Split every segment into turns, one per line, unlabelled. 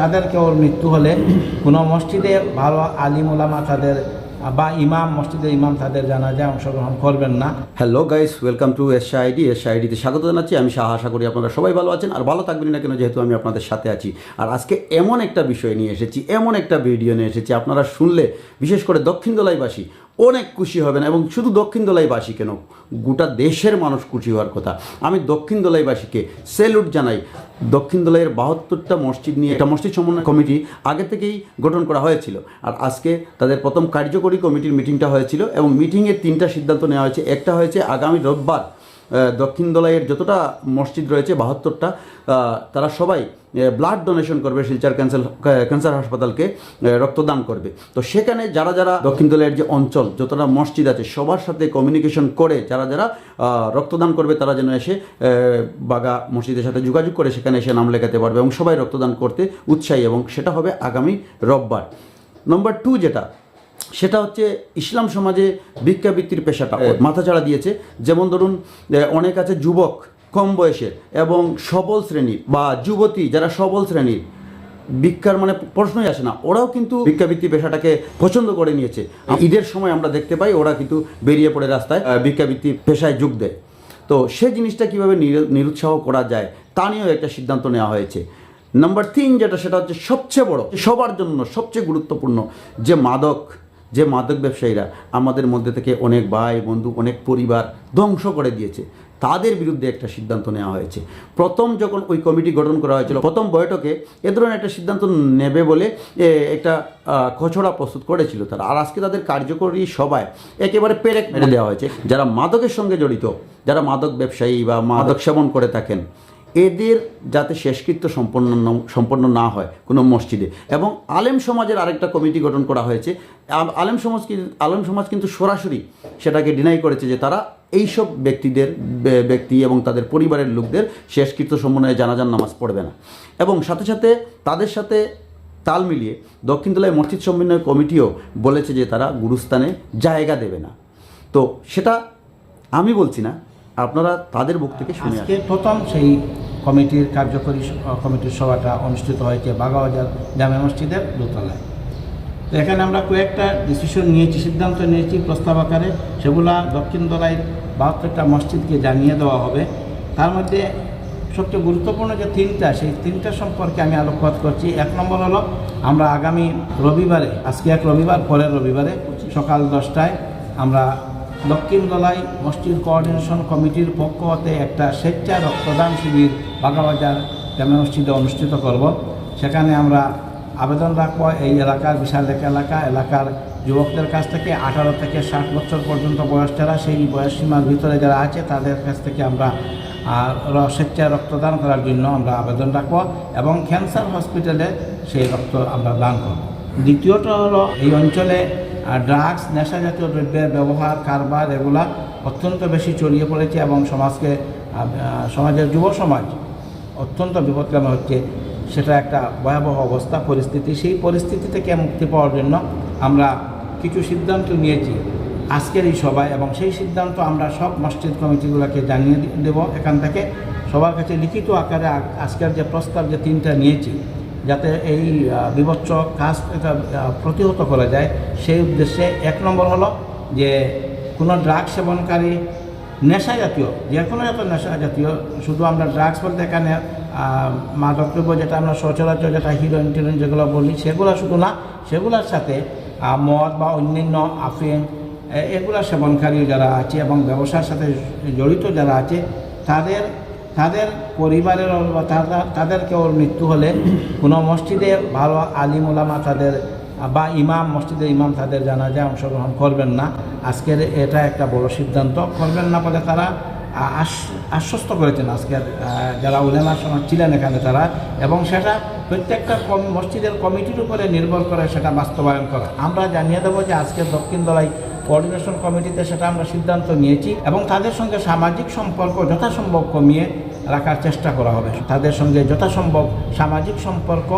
তাদের ওর মৃত্যু হলে কোনো মসজিদে ভালো আলিম ওলামা তাদের বা ইমাম, মসজিদের ইমাম তাদের জানাজায় অংশগ্রহণ করবেন না।
Hello guys welcome to S ID S আইডিতে স্বাগত জানাচ্ছি। আমি শাহ, আশা করি আপনারা সবাই ভালো আছেন আর ভালো থাকবেন না কেন, যেহেতু আমি আপনাদের সাথে আছি। আর আজকে এমন একটা বিষয় নিয়ে এসেছি, এমন একটা ভিডিও নিয়ে এসেছি, আপনারা শুনলে, বিশেষ করে দক্ষিণ দোলাইবাসী অনেক খুশি হবেন এবং শুধু দক্ষিণ দোলাইবাসী কেন, গোটা দেশের মানুষ খুশি হওয়ার কথা। আমি দক্ষিণ দোলাইবাসীকে সেলুট জানাই। দক্ষিণ দোলাইয়ের বাহাত্তরটা মসজিদ নিয়ে একটা মসজিদ সমন্বয় কমিটি আগে থেকেই গঠন করা হয়েছিল। আর আজকে তাদের প্রথম কার্যকরী কমিটির মিটিংটা হয়েছিল এবং মিটিংয়ের তিনটা সিদ্ধান্ত নেওয়া হয়েছে। একটা হয়েছে আগামী রোববার দক্ষিণ দলাইয়ের যতটা মসজিদ রয়েছে, বাহাত্তরটা তারা সবাই ব্লাড ডোনেশন করবে শিলচর ক্যান্সার ক্যান্সার হাসপাতালকে রক্তদান করবে। তো সেখানে যারা যারা দক্ষিণ দোলাইয়ের যে অঞ্চল, যতটা মসজিদ আছে, সবার সাথে কমিউনিকেশন করে, যারা যারা রক্তদান করবে, তারা যেন এসে বাগা মসজিদের সাথে যোগাযোগ করে, সেখানে এসে নাম লেখাতে পারবে এবং সবাই রক্তদান করতে উৎসাহী এবং সেটা হবে আগামী রোববার। নম্বর টু যেটা সেটা হচ্ছে ইসলাম সমাজে ভিক্ষাবৃত্তির পেশাটা মাথাচাড়া দিয়েছে। যেমন ধরুন অনেক আছে যুবক কম বয়সের এবং সবল শ্রেণির বা যুবতী যারা সবল শ্রেণির ভিক্ষার মানে প্রশ্নই আসে না। ওরাও কিন্তু ভিক্ষাবৃত্তি পেশাটাকে পছন্দ করে নিয়েছে। ঈদের সময় আমরা দেখতে পাই ওরা কিন্তু বেরিয়ে পড়ে রাস্তায় ভিক্ষাবৃত্তি পেশায় যোগ দেয়। তো সেই জিনিসটা কীভাবে নিরু- নিরুৎসাহ করা যায় তা নিয়েও একটা সিদ্ধান্ত নেওয়া হয়েছে। নাম্বার তিন যেটা সেটা হচ্ছে সবচেয়ে বড় সবার জন্য সবচেয়ে গুরুত্বপূর্ণ যে মাদক যে মাদক ব্যবসায়ীরা আমাদের মধ্যে থেকে অনেক ভাই, বন্ধু, অনেক পরিবার ধ্বংস করে দিয়েছে, তাদের বিরুদ্ধে একটা সিদ্ধান্ত নেওয়া হয়েছে। প্রথম যখন ওই কমিটি গঠন করা হয়েছিল, প্রথম বৈঠকে এ ধরনের একটা সিদ্ধান্ত নেবে বলে একটা খসড়া প্রস্তুত করেছিল তারা। আর আজকে তাদের কার্যকরী সভায় একেবারে পেরেক মেরে দেওয়া হয়েছে। যারা মাদকের সঙ্গে জড়িত, যারা মাদক ব্যবসায়ী বা মাদক সেবন করে থাকেন এদের যাতে শেষকৃত্য সম্পন্ন সম্পন্ন না হয় কোনো মসজিদে। এবং আলেম সমাজের আরেকটা কমিটি গঠন করা হয়েছে। আলেম সমাজ আলেম সমাজ কিন্তু সরাসরি সেটাকে ডিনাই করেছে যে তারা এইসব ব্যক্তিদের ব্যক্তি এবং তাদের পরিবারের লোকদের শেষকৃত্য সমন্বয়ে জানাজান নামাজ পড়বে না। এবং সাথে সাথে তাদের সাথে তাল মিলিয়ে দক্ষিণ তলায় মসজিদ সমন্বয় কমিটিও বলেছে যে তারা গুরুস্থানে জায়গা দেবে না। তো সেটা আমি বলছি না আপনারা তাদের থেকে শুনে
আজকে প্রথম সেই কমিটির কার্যকরী কমিটির সভাটা অনুষ্ঠিত হয়েছে বাগাবাজার জামে মসজিদের দোতলায়। তো এখানে আমরা কয়েকটা ডিসিশন নিয়েছি, সিদ্ধান্ত নিয়েছি প্রস্তাব আকারে। সেগুলা দক্ষিণ বাহাত্তরটা মসজিদকে জানিয়ে দেওয়া হবে। তার মধ্যে সবচেয়ে গুরুত্বপূর্ণ যে তিনটা, সেই তিনটা সম্পর্কে আমি আলোকপাত করছি। এক নম্বর হলো, আমরা আগামী রবিবারে, আজকে এক রবিবার, পরের রবিবারে সকাল দশটায় আমরা দক্ষিণ দলাই মসজিদ কোঅর্ডিনেশন কমিটির পক্ষ হতে একটা স্বেচ্ছা রক্তদান শিবির বাগাবাজার জামে মসজিদে অনুষ্ঠিত করব। সেখানে আমরা আবেদন রাখব এই এলাকার বিশাল এক এলাকা। এলাকার যুবকদের কাছ থেকে আঠারো থেকে ষাট বছর পর্যন্ত বয়স যারা সেই বয়স সীমার ভিতরে যারা আছে, তাদের কাছ থেকে আমরা, আর স্বেচ্ছায় রক্তদান করার জন্য আমরা আবেদন রাখব এবং ক্যান্সার হসপিটালে সেই রক্ত আমরা দান করব। দ্বিতীয়ত হলো এই অঞ্চলে ড্রাগস নেশা জাতীয় দ্রব্যের ব্যবহার, কারবার এগুলা অত্যন্ত বেশি ছড়িয়ে পড়েছে এবং সমাজকে সমাজের যুব সমাজ অত্যন্ত বিপদগামী হচ্ছে। সেটা একটা ভয়াবহ অবস্থা, পরিস্থিতি। সেই পরিস্থিতি থেকে মুক্তি পাওয়ার জন্য আমরা কিছু সিদ্ধান্ত নিয়েছি আজকের এই সভায় এবং সেই সিদ্ধান্ত আমরা সব মসজিদ কমিটিগুলোকে জানিয়ে দেব। এখান থেকে সবার কাছে লিখিত আকারে আজকের যে প্রস্তাব যে তিনটা নিয়েছি যাতে এই বিভৎস কাজ প্রতিহত করা যায়। সেই উদ্দেশ্যে এক নম্বর হলো যে কোনো ড্রাগ সেবনকারী নেশা জাতীয় যে কোনো এত নেশা জাতীয় শুধু আমরা ড্রাগস বলতে এখানে আহ, মাদক দ্রব্য যেটা আমরা সচরাচর যেটা হিরোইন টিরোইন যেগুলো বলি সেগুলো শুধু না সেগুলোর সাথে মদ বা অন্যান্য আফিম এগুলো সেবনকারী যারা আছে এবং ব্যবসার সাথে জড়িত যারা আছে তাদের তাদের পরিবারের বা তারা তাদের কেউ মৃত্যু হলে কোনো মসজিদে ভালো আলিম ওলামা তাদের, বা ইমাম, মসজিদের ইমাম তাদের জানাজায় অংশগ্রহণ করবেন না। আজকের এটা একটা বড় সিদ্ধান্ত। করবেন না বলে তারা আশ্বস্ত করেছেন আজকের যারা উলেমা সমাজ ছিলেন এখানে তারা। এবং সেটা প্রত্যেকটা মসজিদের কমিটির উপরে নির্ভর করে সেটা বাস্তবায়ন করা। আমরা জানিয়ে দেবো যে আজকের দক্ষিণ দলাই কোঅর্ডিনেশন কমিটিতে সেটা আমরা সিদ্ধান্ত নিয়েছি এবং তাদের সঙ্গে সামাজিক সম্পর্ক যথাসম্ভব কমিয়ে রাখার চেষ্টা করা হবে। তাদের সঙ্গে যথাসম্ভব সামাজিক সম্পর্ক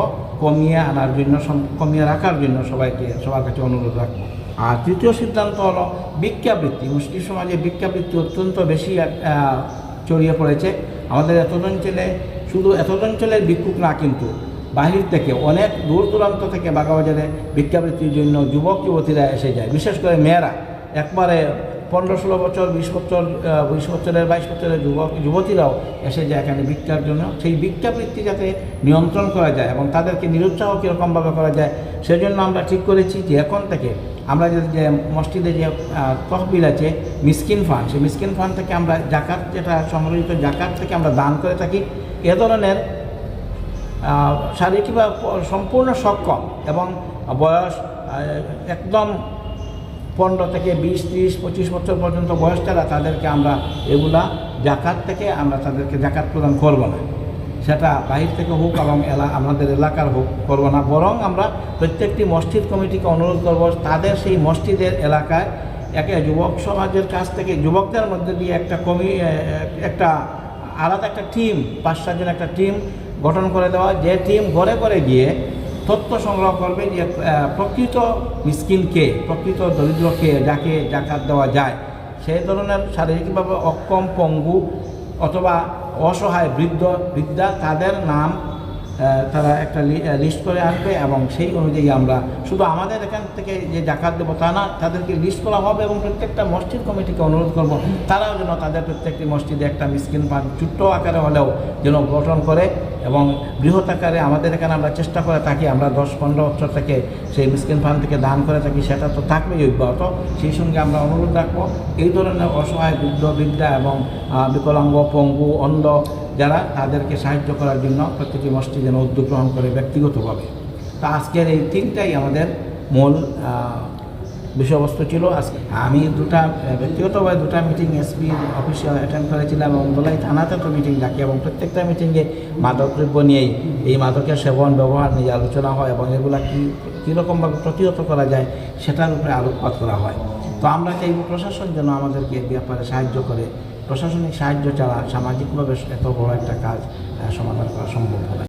কমিয়ে আনার জন্য কমিয়ে রাখার জন্য সবাইকে, সবার কাছে অনুরোধ রাখব। আর তৃতীয় সিদ্ধান্ত হলো ভিক্ষাবৃত্তি। মুসলিম সমাজে ভিক্ষাবৃত্তি অত্যন্ত বেশি ছড়িয়ে পড়েছে। আমাদের এত অঞ্চলে শুধু এত অঞ্চলের ভিক্ষুক না কিন্তু বাহির থেকে, অনেক দূর দূরান্ত থেকে বাগাবাজারে ভিক্ষাবৃত্তির জন্য যুবক, যুবতীরা এসে যায়। বিশেষ করে মেয়েরা। একবারে পনেরো, ষোলো বছর, বিশ বছর বিশ বছরের, বাইশ বছরের যুবক, যুবতীরাও এসে যায় এখানে ভিক্ষার জন্য। সেই ভিক্ষাবৃত্তি যাতে নিয়ন্ত্রণ করা যায় এবং তাদেরকে নিরুৎসাহ কীরকমভাবে করা যায়, সেজন্য আমরা ঠিক করেছি যে এখন থেকে আমরা যে মসজিদে যে তহবিল আছে, মিসকিন ফান্ড, সেই মিসকিন ফান্ড থেকে আমরা জাকাত যেটা সংগ্রহীত, জাকাত থেকে আমরা দান করে থাকি। এ ধরনের আহ, শারীরিক বা সম্পূর্ণ সক্ষম এবং বয়স একদম পনেরো থেকে বিশ ত্রিশ পঁচিশ বছর পর্যন্ত বয়স যারা তাদেরকে আমরা এগুলা জাকাত থেকে আমরা তাদেরকে জাকাত প্রদান করব না। সেটা বাহির থেকে হোক এবং এলা আমাদের এলাকার হোক করব না। বরং আমরা প্রত্যেকটি মসজিদ কমিটিকে অনুরোধ করব তাদের সেই মসজিদের এলাকায় একে যুবক সমাজের কাছ থেকে যুবকদের মধ্যে দিয়ে একটা কমি একটা আলাদা একটা টিম পাঁচ সাতজন একটা টিম গঠন করে দেওয়া, যে টিম ঘরে ঘরে গিয়ে তথ্য সংগ্রহ করবে যে প্রকৃত মিসকিনকে প্রকৃত দরিদ্রকে যাকে জাকাত দেওয়া যায়। সেই ধরনের শারীরিকভাবে অক্ষম, পঙ্গু অথবা অসহায় বৃদ্ধ, বৃদ্ধা, তাদের নাম তারা একটা লিস্ট করে আনবে এবং সেই অনুযায়ী আমরা শুধু আমাদের এখান থেকে যে ডাকাত দেবো তা না, তাদেরকে লিস্ট করা হবে এবং প্রত্যেকটা মসজিদ কমিটিকে অনুরোধ করব, তারাও যেন তাদের প্রত্যেকটি মসজিদে একটা মিসকিন ফান্ড ছোট্ট আকারে হলেও যেন গঠন করে এবং বৃহৎ আকারে আমাদের এখানে আমরা চেষ্টা করে থাকি, আমরা দশ পনেরো বছর থেকে সেই মিসকিন ফান্ড থেকে দান করে থাকি, সেটা তো থাকবেই অব্যাহত। সেই সঙ্গে আমরা অনুরোধ রাখব, এই ধরনের অসহায় বৃদ্ধ, বৃদ্ধা এবং বিকলাঙ্গ, পঙ্গু, অন্ধ যারা তাদেরকে সাহায্য করার জন্য প্রত্যেকটি মসজিদ যেন উদ্যোগ গ্রহণ করে ব্যক্তিগতভাবে। তো আজকের এই তিনটাই আমাদের মূল বিষয়বস্তু ছিল। আজকে আমি দুটা ব্যক্তিগতভাবে দুটা মিটিং এসপি অফিসে অ্যাটেন্ড করেছিলাম এবং দোলাই থানাতে তো মিটিং ডাকি এবং প্রত্যেকটা মিটিংয়ে মাদকদ্রব্য নিয়েই এই মাদকের সেবন, ব্যবহার নিয়ে আলোচনা হয় এবং এগুলা কী কীরকমভাবে প্রতিহত করা যায় সেটার উপরে আলোকপাত করা হয়। তো আমরা চাইব প্রশাসন যেন আমাদেরকে ব্যাপারে সাহায্য করে প্রশাসনিক সাহায্য ছাড়া সামাজিকভাবে এত বড় একটা কাজ সমাধান করা সম্ভব হবে।